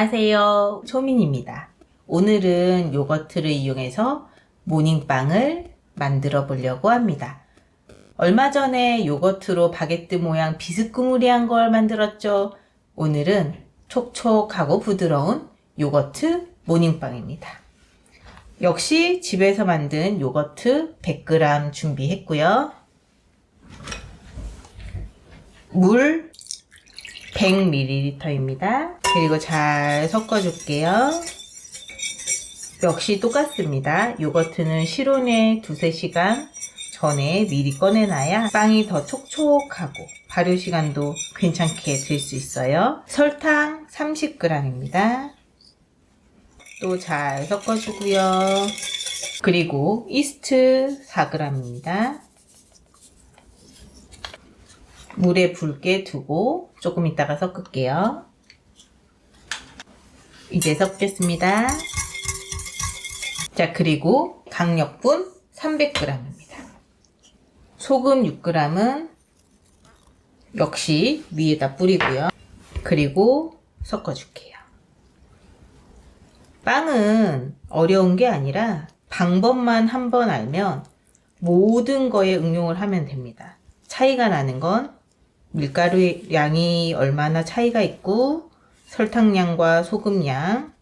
안녕하세요. 초민입니다. 오늘은 요거트를 이용해서 모닝빵을 만들어 보려고 합니다. 얼마 전에 요거트로 바게트 모양 비스꾸무리한 걸 만들었죠. 오늘은 촉촉하고 부드러운 요거트 모닝빵입니다. 역시 집에서 만든 요거트 100g 준비했고요. 물 100ml입니다. 그리고 잘 섞어줄게요. 역시 똑같습니다. 요거트는 실온에 두세 시간 전에 미리 꺼내놔야 빵이 더 촉촉하고 발효 시간도 괜찮게 될 수 있어요. 설탕 30g입니다. 또 잘 섞어주고요. 그리고 이스트 4g입니다. 물에 붉게 두고 조금 있다가 섞을게요. 이제 섞겠습니다. 자, 그리고 강력분 300g입니다. 소금 6g은 역시 위에다 뿌리고요. 그리고 섞어줄게요. 빵은 어려운 게 아니라 방법만 한번 알면 모든 거에 응용을 하면 됩니다. 차이가 나는 건 밀가루 양이 얼마나 차이가 있고 설탕량과 소금량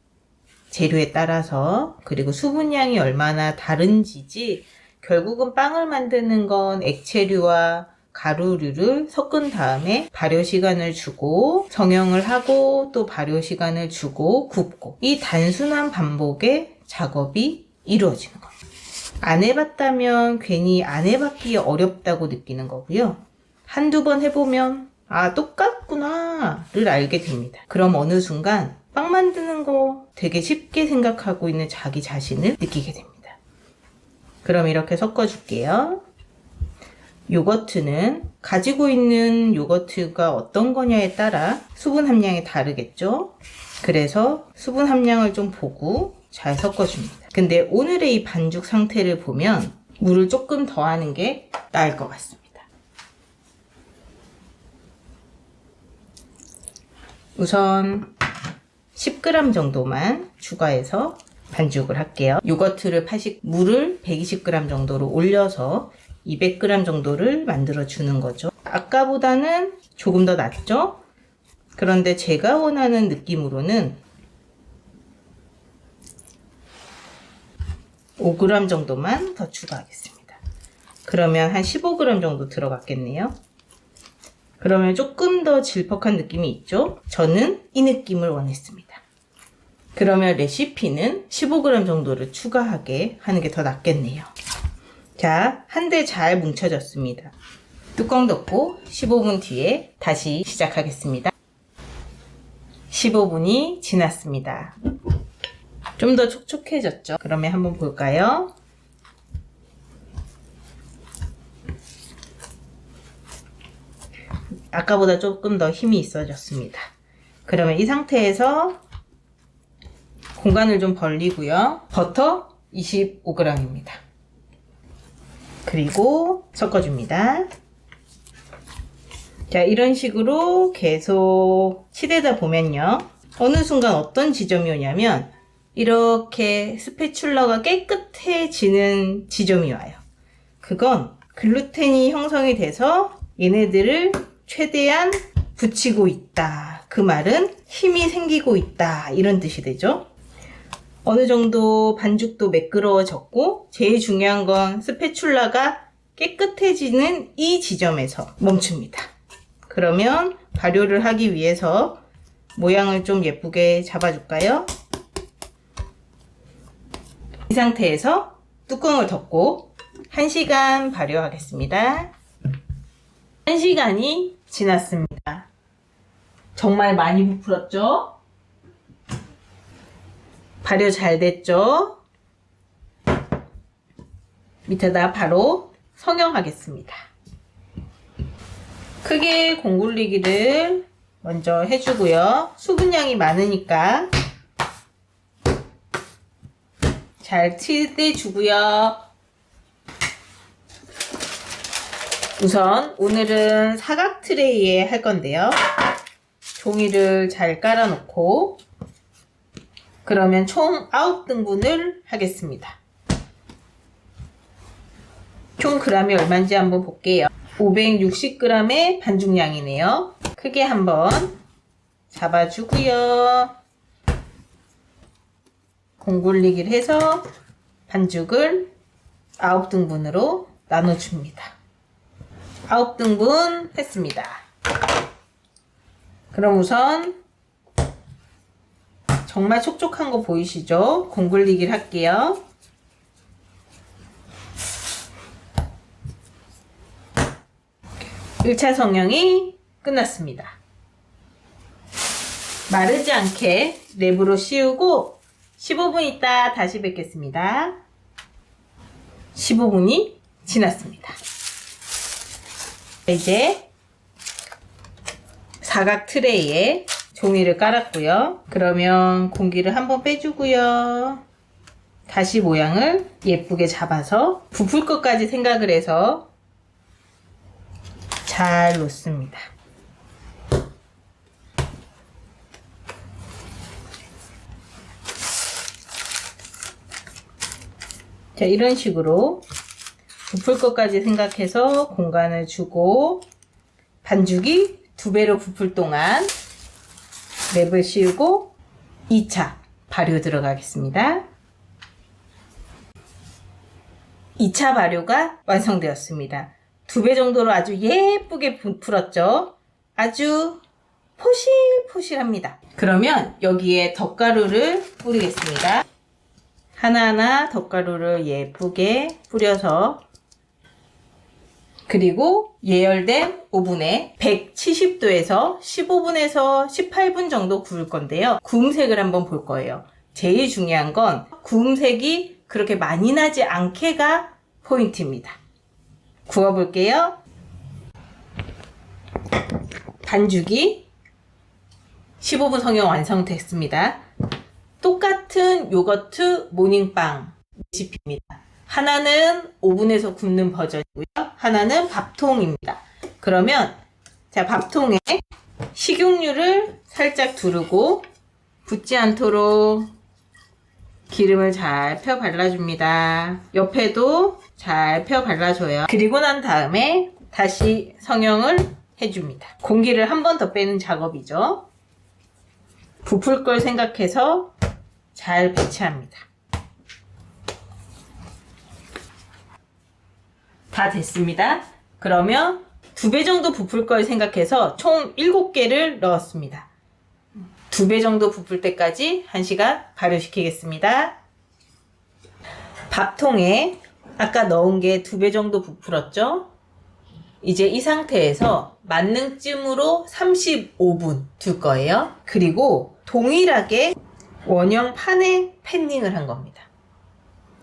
재료에 따라서 그리고 수분량이 얼마나 다른지지 결국은 빵을 만드는 건 액체류와 가루류를 섞은 다음에 발효 시간을 주고 성형을 하고 또 발효 시간을 주고 굽고 이 단순한 반복의 작업이 이루어지는 겁니다. 안 해봤다면 괜히 안 해봤기에 어렵다고 느끼는 거고요. 한두 번 해보면 아 똑같구나를 알게 됩니다. 그럼 어느 순간 빵 만드는 거 되게 쉽게 생각하고 있는 자기 자신을 느끼게 됩니다. 그럼 이렇게 섞어줄게요. 요거트는 가지고 있는 요거트가 어떤 거냐에 따라 수분 함량이 다르겠죠? 그래서 수분 함량을 좀 보고 잘 섞어줍니다. 근데 오늘의 이 반죽 상태를 보면 물을 조금 더 하는 게 나을 것 같습니다. 우선 10g 정도만 추가해서 반죽을 할게요. 요거트를 80, 물을 120g 정도로 올려서 200g 정도를 만들어 주는 거죠. 아까보다는 조금 더 낫죠? 그런데 제가 원하는 느낌으로는 5g 정도만 더 추가하겠습니다. 그러면 한 15g 정도 들어갔겠네요. 그러면 조금 더 질퍽한 느낌이 있죠? 저는 이 느낌을 원했습니다. 그러면 레시피는 15g 정도를 추가하게 하는 게 더 낫겠네요. 자, 한데 잘 뭉쳐졌습니다. 뚜껑 덮고 15분 뒤에 다시 시작하겠습니다. 15분이 지났습니다. 좀 더 촉촉해졌죠? 그러면 한번 볼까요? 아까보다 조금 더 힘이 있어졌습니다. 그러면 이 상태에서 공간을 좀 벌리고요. 버터 25g입니다. 그리고 섞어줍니다. 자, 이런 식으로 계속 치대다 보면요. 어느 순간 어떤 지점이 오냐면 이렇게 스패출러가 깨끗해지는 지점이 와요. 그건 글루텐이 형성이 돼서 얘네들을 최대한 붙이고 있다. 그 말은 힘이 생기고 있다. 이런 뜻이 되죠. 어느 정도 반죽도 매끄러워졌고 제일 중요한 건 스패출라가 깨끗해지는 이 지점에서 멈춥니다. 그러면 발효를 하기 위해서 모양을 좀 예쁘게 잡아줄까요? 이 상태에서 뚜껑을 덮고 1시간 발효하겠습니다. 1시간이 지났습니다. 정말 많이 부풀었죠? 발효 잘 됐죠? 밑에다 바로 성형하겠습니다. 크게 공굴리기를 먼저 해주고요. 수분량이 많으니까 잘 치대주고요. 우선 오늘은 사각 트레이에 할 건데요. 종이를 잘 깔아놓고 그러면 총 9등분을 하겠습니다. 총 그램이 얼마인지 한번 볼게요. 560g의 반죽량이네요. 크게 한번 잡아주고요. 공굴리기를 해서 반죽을 9등분으로 나눠줍니다. 9등분 했습니다. 그럼 우선 정말 촉촉한 거 보이시죠? 공굴리기를 할게요. 일차 성형이 끝났습니다. 마르지 않게 랩으로 씌우고 15분 있다 다시 뵙겠습니다. 15분이 지났습니다. 이제 사각 트레이에 종이를 깔았고요. 그러면 공기를 한번 빼주고요. 다시 모양을 예쁘게 잡아서 부풀 것까지 생각을 해서 잘 놓습니다. 자, 이런 식으로 부풀 것까지 생각해서 공간을 주고 반죽이 두 배로 부풀 동안 랩을 씌우고 2차 발효 들어가겠습니다. 2차 발효가 완성되었습니다. 두 배 정도로 아주 예쁘게 부풀었죠? 아주 포실포실합니다. 그러면 여기에 덧가루를 뿌리겠습니다. 하나하나 덧가루를 예쁘게 뿌려서 그리고 예열된 오븐에 170도에서 15분에서 18분 정도 구울 건데요. 구움색을 한번 볼 거예요. 제일 중요한 건 구움색이 그렇게 많이 나지 않게가 포인트입니다. 구워볼게요. 반죽이 15분 성형 완성됐습니다. 똑같은 요거트 모닝빵 레시피입니다. 하나는 오븐에서 굽는 버전이고요. 하나는 밥통입니다. 그러면 자 밥통에 식용유를 살짝 두르고 붙지 않도록 기름을 잘 펴 발라줍니다. 옆에도 잘 펴 발라줘요. 그리고 난 다음에 다시 성형을 해줍니다. 공기를 한 번 더 빼는 작업이죠. 부풀 걸 생각해서 잘 배치합니다. 다 됐습니다. 그러면 두 배 정도 부풀 걸 생각해서 총 7개를 넣었습니다. 두 배 정도 부풀 때까지 1시간 발효시키겠습니다. 밥통에 아까 넣은 게 두 배 정도 부풀었죠? 이제 이 상태에서 만능찜으로 35분 둘 거예요. 그리고 동일하게 원형 판에 팬닝을 한 겁니다.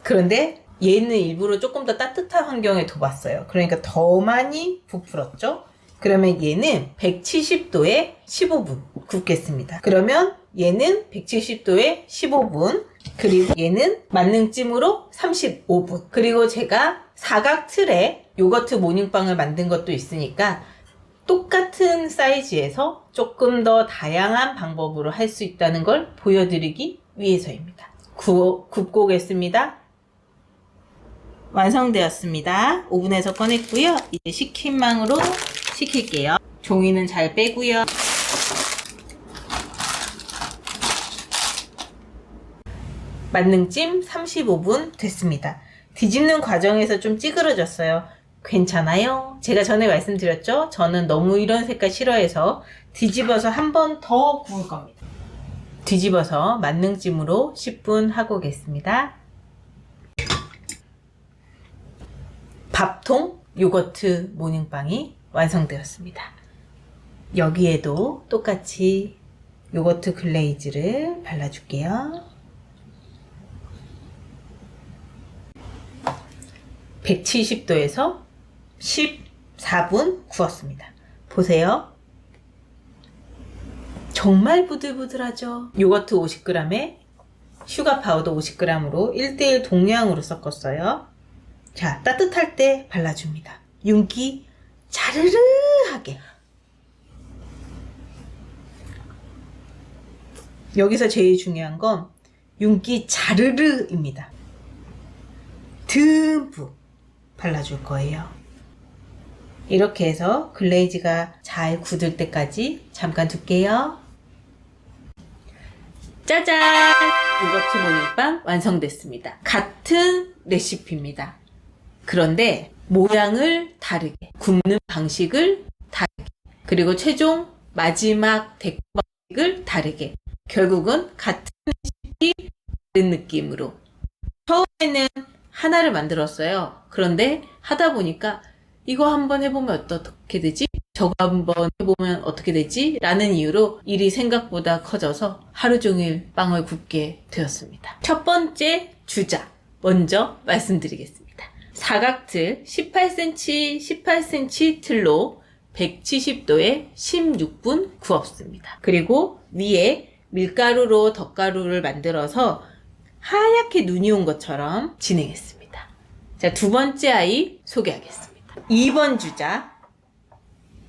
그런데 얘는 일부러 조금 더 따뜻한 환경에 둬봤어요. 그러니까 더 많이 부풀었죠? 그러면 얘는 170도에 15분 굽겠습니다. 그러면 얘는 170도에 15분, 그리고 얘는 만능찜으로 35분. 그리고 제가 사각 틀에 요거트 모닝빵을 만든 것도 있으니까 똑같은 사이즈에서 조금 더 다양한 방법으로 할 수 있다는 걸 보여드리기 위해서입니다. 구, 굽고 오겠습니다. 완성되었습니다. 오븐에서 꺼냈고요. 이제 식힌망으로 식힐게요. 종이는 잘 빼고요. 만능찜 35분 됐습니다. 뒤집는 과정에서 좀 찌그러졌어요. 괜찮아요. 제가 전에 말씀드렸죠? 저는 너무 이런 색깔 싫어해서 뒤집어서 한 번 더 구울 겁니다. 뒤집어서 만능찜으로 10분 하고 오겠습니다. 밥통 요거트 모닝빵이 완성되었습니다. 여기에도 똑같이 요거트 글레이즈를 발라줄게요. 170도에서 14분 구웠습니다. 보세요. 정말 부들부들하죠? 요거트 50g에 슈가 파우더 50g으로 1대1 동량으로 섞었어요. 자, 따뜻할 때 발라줍니다. 윤기 자르르하게. 여기서 제일 중요한 건 윤기 자르르입니다. 듬뿍 발라줄 거예요. 이렇게 해서 글레이즈가 잘 굳을 때까지 잠깐 둘게요. 짜잔! 요거트 모닝빵 완성됐습니다. 같은 레시피입니다. 그런데 모양을 다르게, 굽는 방식을 다르게, 그리고 최종 마지막 데코 방식을 다르게, 결국은 같은 레시피, 다른 느낌으로. 처음에는 하나를 만들었어요. 그런데 하다 보니까 이거 한번 해보면 어떻게 되지? 저거 한번 해보면 어떻게 되지? 라는 이유로 일이 생각보다 커져서 하루 종일 빵을 굽게 되었습니다. 첫 번째 주자. 먼저 말씀드리겠습니다. 사각틀 18cm, 18cm 틀로 170도에 16분 구웠습니다. 그리고 위에 밀가루로 덧가루를 만들어서 하얗게 눈이 온 것처럼 진행했습니다. 자, 두 번째 아이 소개하겠습니다. 2번 주자.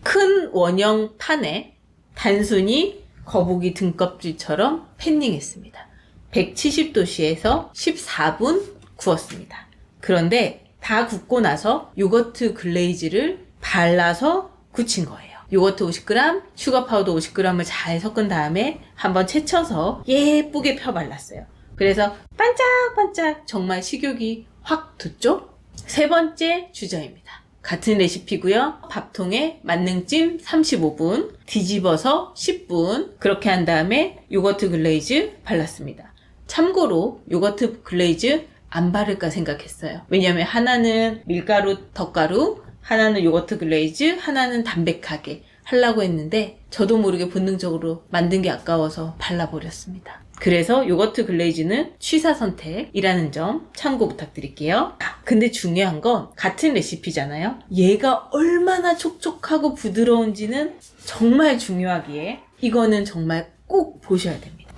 큰 원형 판에 단순히 거북이 등껍질처럼 팬닝했습니다. 170도씨에서 14분 구웠습니다. 그런데 다 굽고 나서 요거트 글레이즈를 발라서 굳힌 거예요. 요거트 50g, 슈가 파우더 50g을 잘 섞은 다음에 한번 채쳐서 예쁘게 펴 발랐어요. 그래서 반짝반짝 정말 식욕이 확 돋죠? 세 번째 주저입니다. 같은 레시피고요. 밥통에 만능찜 35분, 뒤집어서 10분 그렇게 한 다음에 요거트 글레이즈 발랐습니다. 참고로 요거트 글레이즈 안 바를까 생각했어요. 왜냐면 하나는 밀가루, 덧가루, 하나는 요거트 글레이즈, 하나는 담백하게 하려고 했는데 저도 모르게 본능적으로 만든 게 아까워서 발라버렸습니다. 그래서 요거트 글레이즈는 취사 선택이라는 점 참고 부탁드릴게요. 아, 근데 중요한 건 같은 레시피잖아요. 얘가 얼마나 촉촉하고 부드러운지는 정말 중요하기에 이거는 정말 꼭 보셔야 됩니다.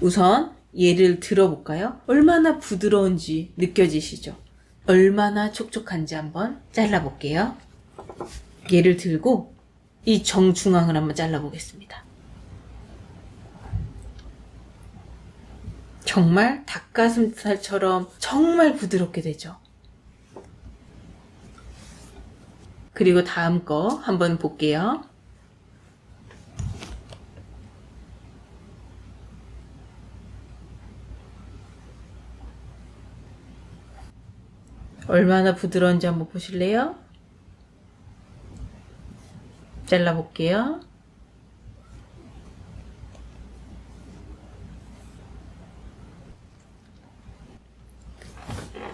우선 얘를 들어볼까요? 얼마나 부드러운지 느껴지시죠? 얼마나 촉촉한지 한번 잘라볼게요. 얘를 들고 이 정중앙을 한번 잘라보겠습니다. 정말 닭가슴살처럼 정말 부드럽게 되죠. 그리고 다음 거 한번 볼게요. 얼마나 부드러운지 한번 보실래요? 잘라볼게요.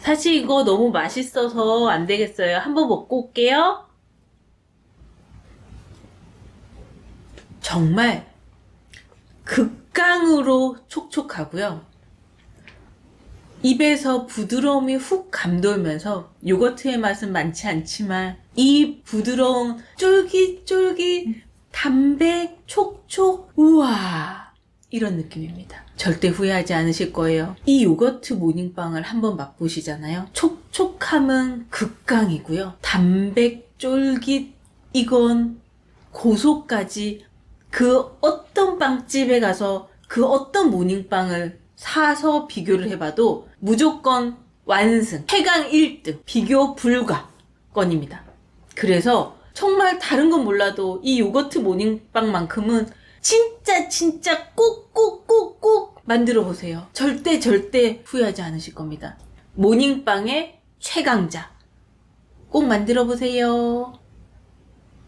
사실 이거 너무 맛있어서 안 되겠어요. 한번 먹고 올게요. 정말 극강으로 촉촉하고요. 입에서 부드러움이 훅 감돌면서 요거트의 맛은 많지 않지만 이 부드러운 쫄깃쫄깃 담백 촉촉 우와 이런 느낌입니다. 절대 후회하지 않으실 거예요. 이 요거트 모닝빵을 한번 맛보시잖아요. 촉촉함은 극강이고요. 담백 쫄깃 이건 고소까지 그 어떤 빵집에 가서 그 어떤 모닝빵을 사서 비교를 해봐도 무조건 완승, 최강 1등, 비교 불가 건입니다. 그래서 정말 다른 건 몰라도 이 요거트 모닝빵만큼은 진짜 진짜 꼭꼭꼭꼭 만들어 보세요. 절대 절대 후회하지 않으실 겁니다. 모닝빵의 최강자 꼭 만들어 보세요.